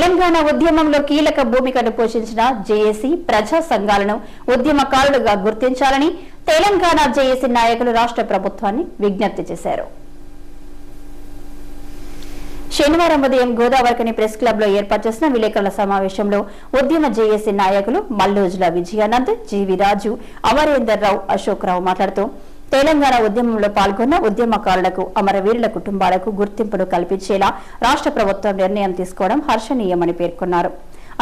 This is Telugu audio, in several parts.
తెలంగాణ ఉద్యమంలో కీలక భూమికను పోషించిన జేఏసీ ప్రజా సంఘాలను ఉద్యమకారులుగా గుర్తించాలని తెలంగాణ జేఏసీ నాయకులు రాష్ట్ర ప్రభుత్వాన్ని విజ్ఞప్తి చేశారు. శనివారం ఉదయం గోదావరికని ప్రెస్ క్లబ్లో ఏర్పాటు చేసిన విలేకరుల సమావేశంలో ఉద్యమ జేఏసీ నాయకులు మల్లోజుల విజయానంద్ జీవి రాజు అమరేందర్ రావు అశోక్ రావు మాట్లాడుతూ తెలంగాణ ఉద్యమంలో పాల్గొన్న ఉద్యమకారులకు అమరవీరుల కుటుంబాలకు గుర్తింపును కల్పించేలా రాష్ట్ర ప్రభుత్వం నిర్ణయం తీసుకోవడం హర్షణీయమని పేర్కొన్నారు.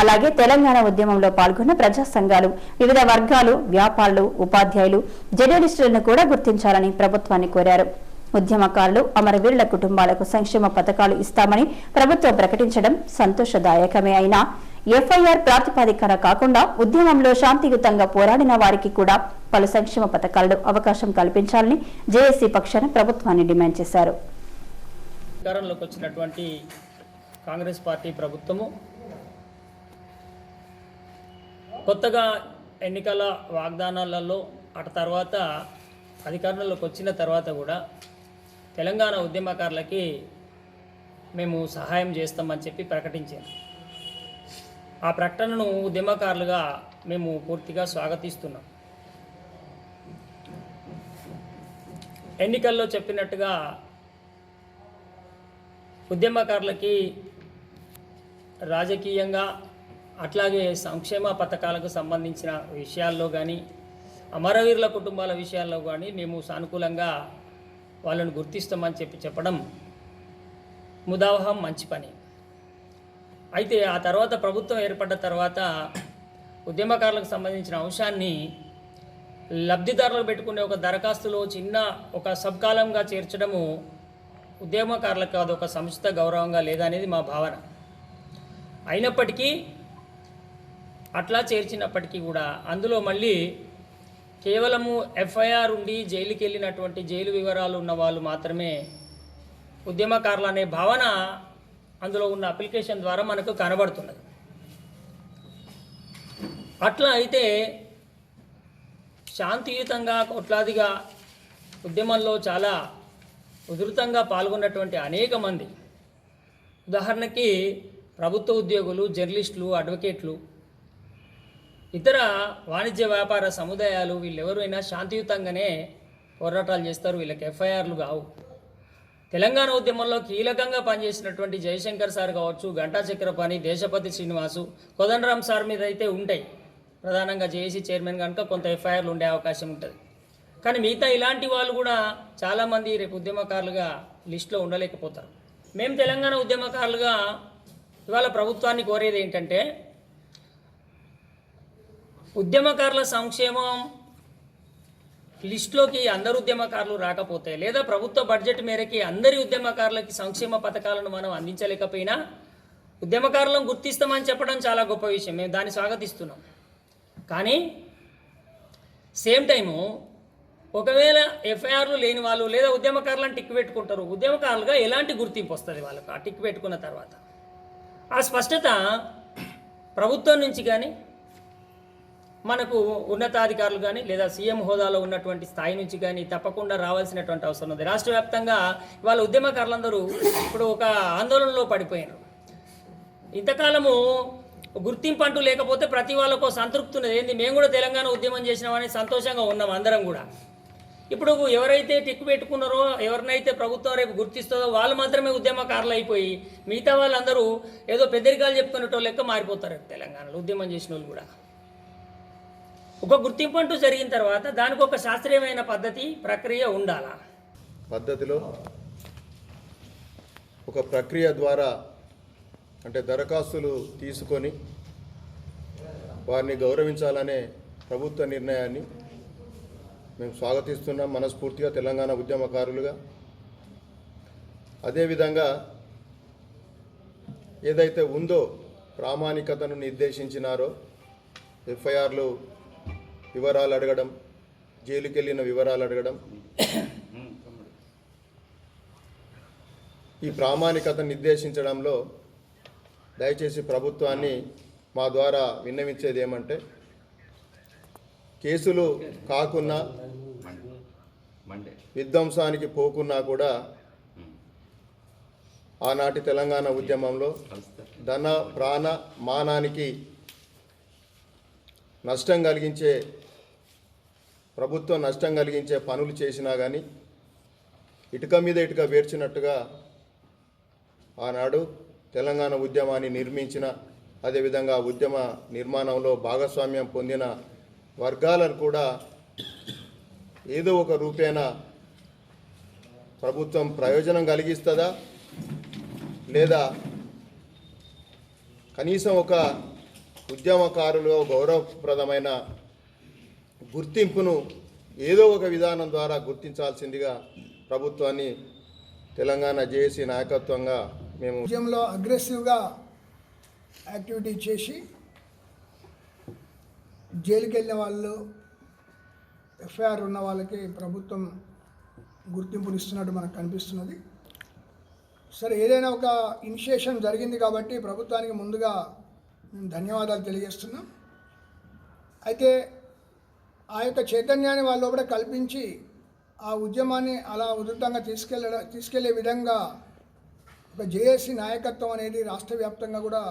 అలాగే తెలంగాణ ఉద్యమంలో పాల్గొన్న ప్రజా సంఘాలు వివిధ వర్గాలు వ్యాపారులు ఉపాధ్యాయులు జర్నలిస్టులను కూడా గుర్తించాలని ప్రభుత్వాన్ని కోరారు. ఉద్యమకారులు అమరవీరుల కుటుంబాలకు సంక్షేమ పథకాలు ఇస్తామని ప్రభుత్వం ప్రకటించడం సంతోషదాయకమే అయినా ఎఫ్ఐఆర్ ప్రాతిపదికన కాకుండా ఉద్యమంలో శాంతియుతంగా పోరాడిన వారికి కూడా పలు సంక్షేమ పథకాల్లో అవకాశం కల్పించాలని జేఏసీ పక్షాన ప్రభుత్వాన్ని డిమాండ్ చేశారు. అధికారంలోకి వచ్చినటువంటి కాంగ్రెస్ పార్టీ ప్రభుత్వము కొత్తగా ఎన్నికల వాగ్దానాలలో అటు తర్వాత అధికారంలోకి వచ్చిన తర్వాత కూడా తెలంగాణ ఉద్యమకారులకి మేము సహాయం చేస్తామని చెప్పి ప్రకటించాము ఆ ప్రకటనను ఉద్యమకారులుగా మేము పూర్తిగా స్వాగతిస్తున్నాం. ఎన్నికల్లో చెప్పినట్టుగా ఉద్యమకారులకి రాజకీయంగా అట్లాగే సంక్షేమ పథకాలకు సంబంధించిన విషయాల్లో కానీ అమరవీరుల కుటుంబాల విషయాల్లో కానీ మేము సానుకూలంగా వాళ్ళను గుర్తిస్తామని చెప్పి చెప్పడం ముదావహం మంచి పని. అయితే ఆ తర్వాత ప్రభుత్వం ఏర్పడ్డ తర్వాత ఉద్యమకారులకు సంబంధించిన అంశాన్ని లబ్ధిదారులకు పెట్టుకునే ఒక దరఖాస్తులో చిన్న ఒక సబ్కాలంగా చేర్చడము ఉద్యమకారులకు అది ఒక సంస్థ గౌరవంగా లేదనేది మా భావన. అయినప్పటికీ అట్లా చేర్చినప్పటికీ కూడా అందులో మళ్ళీ కేవలము ఎఫ్ఐఆర్ ఉండి జైలుకి వెళ్ళినటువంటి జైలు వివరాలు ఉన్న వాళ్ళు మాత్రమే ఉద్యమకారులు అనే భావన అందులో ఉన్న అప్లికేషన్ ద్వారా మనకు కనబడుతున్నది. అట్లా అయితే శాంతియుతంగా కొట్లాదిగా ఉద్యమంలో చాలా ఉధృతంగా పాల్గొన్నటువంటి అనేక మంది. ఉదాహరణకి ప్రభుత్వ ఉద్యోగులు జర్నలిస్టులు అడ్వకేట్లు ఇతర వాణిజ్య వ్యాపార సముదాయాలు వీళ్ళెవరైనా శాంతియుతంగానే పోరాటాలు చేస్తారు. వీళ్ళకి ఎఫ్ఐఆర్లు కావు. తెలంగాణ ఉద్యమంలో కీలకంగా పనిచేసినటువంటి జయశంకర్ సార్ కావచ్చు గంటా చక్రపాణి దేశపతి శ్రీనివాసు కోదండరామ్ సార్ మీద అయితే ఉంటాయి. ప్రధానంగా జేఏసీ చైర్మన్ కనుక కొంత ఎఫ్ఐఆర్లు ఉండే అవకాశం ఉంటుంది. కానీ మిగతా ఇలాంటి వాళ్ళు కూడా చాలామంది రేపు ఉద్యమకారులుగా లిస్టులో ఉండలేకపోతారు. మేము తెలంగాణ ఉద్యమకారులుగా ఇవాళ ప్రభుత్వాన్ని కోరేది ఏంటంటే ఉద్యమకారుల సంక్షేమం లిస్టులోకి అందరు ఉద్యమకారులు రాకపోతే లేదా ప్రభుత్వ బడ్జెట్ మేరకి అందరి ఉద్యమకారులకి సంక్షేమ పథకాలను మనం అందించలేకపోయినా ఉద్యమకారులను గుర్తిస్తామని చెప్పడం చాలా గొప్ప విషయం. మేము దాన్ని స్వాగతిస్తున్నాం. కానీ సేమ్ టైము ఒకవేళ ఎఫ్ఐఆర్లు లేని వాళ్ళు లేదా ఉద్యమకారులను టిక్ పెట్టుకుంటారు. ఉద్యమకారులుగా ఎలాంటి గుర్తింపు వస్తుంది వాళ్ళకు? ఆ టిక్ పెట్టుకున్న తర్వాత. ఆ స్పష్టత ప్రభుత్వం నుంచి కానీ మనకు ఉన్నతాధికారులు కానీ లేదా సీఎం హోదాలో ఉన్నటువంటి స్థాయి నుంచి కానీ తప్పకుండా రావాల్సినటువంటి అవసరం ఉంది. రాష్ట్ర వ్యాప్తంగా వాళ్ళ ఉద్యమకారులందరూ ఇప్పుడు ఒక ఆందోళనలో పడిపోయారు ఇంతకాలము గుర్తింపు అంటూ లేకపోతే ప్రతి వాళ్ళకు సంతృప్తి ఉన్నది. ఏంది? మేము కూడా తెలంగాణ ఉద్యమం చేసినామని సంతోషంగా ఉన్నాం అందరం కూడా. ఇప్పుడు ఎవరైతే టిక్కు పెట్టుకున్నారో ఎవరినైతే ప్రభుత్వం రేపు గుర్తిస్తుందో వాళ్ళు మాత్రమే ఉద్యమకారులు అయిపోయి మిగతా వాళ్ళందరూ ఏదో పెద్దరికాలు చెప్పుకునేటో లెక్క మారిపోతారు తెలంగాణలో ఉద్యమం చేసిన వాళ్ళు కూడా. ఒక గుర్తింపు అంటూ జరిగిన తర్వాత దానికి ఒక శాస్త్రీయమైన పద్ధతి ప్రక్రియ ఉండాలా? పద్ధతిలో ఒక ప్రక్రియ ద్వారా అంటే దరఖాస్తులు తీసుకొని వారిని గౌరవించాలనే ప్రభుత్వ నిర్ణయాన్ని మేము స్వాగతిస్తున్నాం మనస్ఫూర్తిగా తెలంగాణ ఉద్యమకారులుగా. అదేవిధంగా ఏదైతే ఉందో ప్రామాణికతను నిర్దేశించినారో ఎఫ్ఐఆర్లు వివరాలు అడగడం జైలుకి వెళ్ళిన వివరాలు అడగడం. ఈ ప్రామాణికత నిర్దేశించడంలో దయచేసి ప్రభుత్వాన్ని మా ద్వారా విన్నవించేది ఏమంటే కేసులు కాకున్నా విధ్వంసానికి పోకున్నా కూడా ఆనాటి తెలంగాణ ఉద్యమంలో ధన ప్రాణ మానానికి నష్టం కలిగించే ప్రభుత్వం నష్టం కలిగించే పనులు చేసినా కానీ ఇటుక మీద ఇటుక వేర్చినట్టుగా ఆనాడు తెలంగాణ ఉద్యమాన్ని నిర్మించిన అదేవిధంగా ఉద్యమ నిర్మాణంలో భాగస్వామ్యం పొందిన వర్గాలను కూడా ఏదో ఒక రూపేణ ప్రభుత్వం ప్రయోజనం కలిగిస్తుందా? లేదా కనీసం ఒక ఉద్యమకారులు గౌరవప్రదమైన గుర్తింపును ఏదో ఒక విధానం ద్వారా గుర్తించాల్సిందిగా ప్రభుత్వాన్ని తెలంగాణ జేఏసీ నాయకత్వంగా మేము ఉద్యమంలో అగ్రెసివ్గా యాక్టివిటీ చేసి జైలుకి వెళ్ళిన వాళ్ళు ఎఫ్ఐఆర్ ఉన్న వాళ్ళకి ప్రభుత్వం గుర్తింపునిస్తున్నట్టు మనకు కనిపిస్తున్నది. సరే ఏదైనా ఒక ఇనిషియేషన్ జరిగింది కాబట్టి ప్రభుత్వానికి ముందుగా ధన్యవాదాలు తెలియజేస్తున్నాం. అయితే ఆ యొక్క చైతన్యాన్ని వాళ్ళ లోపల కల్పించి ఆ ఉద్యమాన్ని అలా ఉధృతంగా తీసుకెళ్ళ తీసుకెళ్ళే విధంగా ఒక జేఏసీ నాయకత్వం అనేది రాష్ట్ర వ్యాప్తంగా కూడా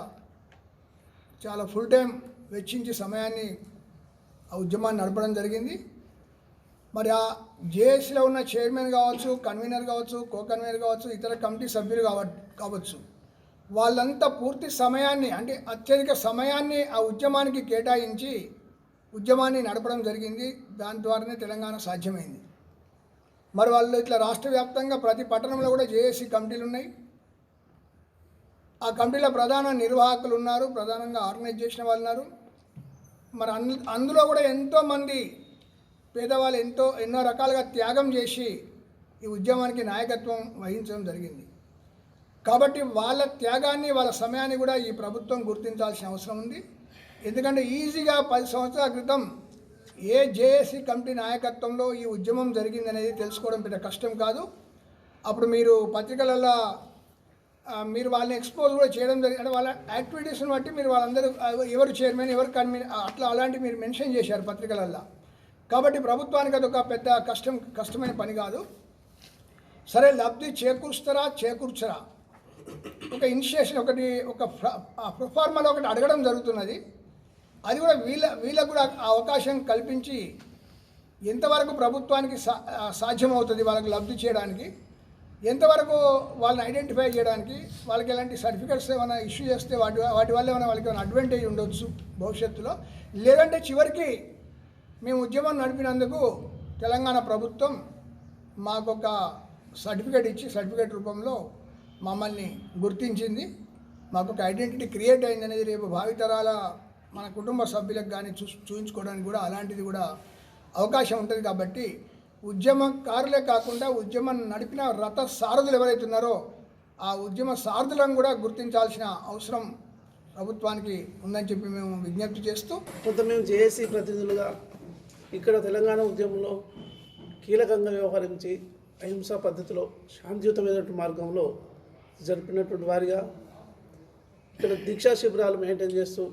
చాలా ఫుల్ టైం వెచ్చించి సమయాన్ని ఆ ఉద్యమాన్ని నడపడం జరిగింది. మరి ఆ జేఏసీలో ఉన్న చైర్మన్ కావచ్చు కన్వీనర్ కావచ్చు కో కన్వీనర్ కావచ్చు ఇతర కమిటీ సభ్యులు కావ కావచ్చు. వాళ్ళంతా పూర్తి సమయాన్ని అంటే అత్యధిక సమయాన్ని ఆ ఉద్యమానికి కేటాయించి ఉద్యమాన్ని నడపడం జరిగింది. దాని ద్వారానే తెలంగాణ సాధ్యమైంది. మరి వాళ్ళు ఇట్లా రాష్ట్ర వ్యాప్తంగా ప్రతి పట్టణంలో కూడా జేఏసీ కమిటీలు ఉన్నాయి. ఆ కమిటీలో ప్రధాన నిర్వాహకులు ఉన్నారు. ప్రధానంగా ఆర్గనైజ్ చేసిన వాళ్ళు ఉన్నారు. మరి అందు అందులో కూడా ఎంతోమంది పేదవాళ్ళు ఎంతో ఎన్నో రకాలుగా త్యాగం చేసి ఈ ఉద్యమానికి నాయకత్వం వహించడం జరిగింది. కాబట్టి వాళ్ళ త్యాగాన్ని వాళ్ళ సమయాన్ని కూడా ఈ ప్రభుత్వం గుర్తించాల్సిన అవసరం ఉంది. ఎందుకంటే ఈజీగా పది సంవత్సరాల క్రితం ఏ జేఏసీ కమిటీ నాయకత్వంలో ఈ ఉద్యమం జరిగిందనేది తెలుసుకోవడం పెద్ద కష్టం కాదు. అప్పుడు మీరు పత్రికలలో మీరు వాళ్ళని ఎక్స్పోజ్ కూడా చేయడం జరిగింది. అంటే వాళ్ళ యాక్టివిటీస్ని బట్టి మీరు వాళ్ళందరూ ఎవరు చైర్మన్ ఎవరు కన్వీన్ అట్లా అలాంటివి మీరు మెన్షన్ చేశారు పత్రికలల్లో. కాబట్టి ప్రభుత్వానికి అదొక పెద్ద కష్టం కష్టమైన పని కాదు. సరే లబ్ధి చేకూరుస్తారా చేకూర్చరా? ఒక ఇనిషియేషన్ ఒకటి ఒక ప్రొఫార్మాలో ఒకటి అడగడం జరుగుతున్నది. అది కూడా వీళ్ళ వీళ్ళకు కూడా ఆ అవకాశం కల్పించి ఎంతవరకు ప్రభుత్వానికి సా సాధ్యమవుతుంది వాళ్ళకి లబ్ధి చేయడానికి ఎంతవరకు వాళ్ళని ఐడెంటిఫై చేయడానికి వాళ్ళకి ఎలాంటి సర్టిఫికెట్స్ ఏమైనా ఇష్యూ చేస్తే వాటి వాటి వల్ల ఏమైనా వాళ్ళకి ఏమైనా అడ్వాంటేజ్ ఉండొచ్చు భవిష్యత్తులో. లేదంటే చివరికి మేము ఉద్యమం నడిపినందుకు తెలంగాణ ప్రభుత్వం మాకొక సర్టిఫికేట్ ఇచ్చి సర్టిఫికేట్ రూపంలో మమ్మల్ని గుర్తించింది. మాకు ఒక ఐడెంటిటీ క్రియేట్ అయింది అనేది రేపు భావితరాల మన కుటుంబ సభ్యులకు కానీ చూ చూపించుకోవడానికి కూడా అలాంటిది కూడా అవకాశం ఉంటుంది కాబట్టి ఉద్యమకారులే కాకుండా ఉద్యమం నడిపిన రథ సారథులు ఎవరైతే ఉన్నారో ఆ ఉద్యమ సారథులను కూడా గుర్తించాల్సిన అవసరం ప్రభుత్వానికి ఉందని చెప్పి మేము విజ్ఞప్తి చేస్తూ కొంత మేము జేఏసీ ప్రతినిధులుగా ఇక్కడ తెలంగాణ ఉద్యమంలో కీలకంగా వ్యవహరించి అహింసా పద్ధతిలో శాంతియుతమైనటువంటి మార్గంలో జరిపినటువంటి వారిగా ఇక్కడ దీక్షా శిబిరాలు మెయింటైన్ చేస్తూ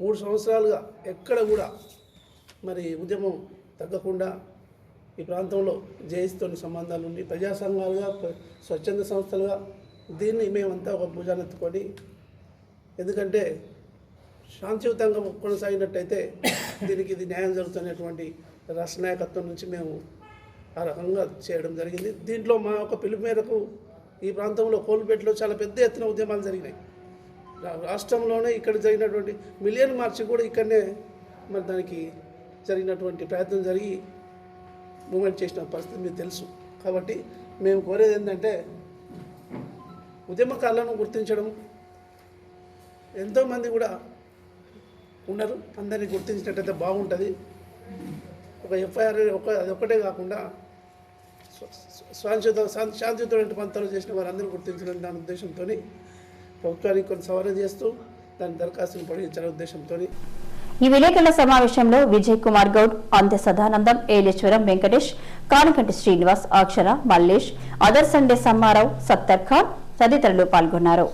మూడు సంవత్సరాలుగా ఎక్కడ కూడా మరి ఉద్యమం తగ్గకుండా ఈ ప్రాంతంలో జేఏసీతోని సంబంధాలు ఉండి ప్రజా సంఘాలుగా స్వచ్ఛంద సంస్థలుగా దీన్ని మేమంతా ఒక భుజానెత్తుకొని ఎందుకంటే శాంతియుతంగా కొనసాగినట్టయితే దీనికి ఇది న్యాయం జరుగుతున్నటువంటి రాష్ట్ర నాయకత్వం నుంచి మేము ఆ రకంగా చేయడం జరిగింది. దీంట్లో మా యొక్క పిలుపు మేరకు ఈ ప్రాంతంలో కోల్పేటలో చాలా పెద్ద ఎత్తున ఉద్యమాలు జరిగినాయి. రాష్ట్రంలోనే ఇక్కడ జరిగినటువంటి మిలియన్ మార్చి కూడా ఇక్కడనే మరి దానికి జరిగినటువంటి ప్రయత్నం జరిగి మూమెంట్ చేసిన పరిస్థితి మీకు తెలుసు. కాబట్టి మేము కోరేది ఏంటంటే ఉద్యమకాలను గుర్తించడం. ఎంతోమంది కూడా ఉన్నారు. అందరినీ గుర్తించినట్టయితే బాగుంటుంది. ఒక ఎఫ్ఐఆర్ ఒక అది ఒక్కటే కాకుండా శాంతియుత శాంతి- శాంతియుతమైన పంతాలు చేసిన వారందరూ గుర్తించడం దాని ఉద్దేశంతో ప్రభుత్వానికి కొన్ని సవరణ చేస్తూ దాని దరఖాస్తును పొడిగించాలనే ఉద్దేశంతో ఈ విలేకరుల సమావేశంలో విజయ్ కుమార్ గౌడ్ అంత్య సదానందం ఏలేశ్వరం వెంకటేష్ కానకంటి శ్రీనివాస్ అక్షర మల్లేష్ అదర్ సండే సమ్మారావు సత్తర్ ఖాన్ తదితరులు పాల్గొన్నారు.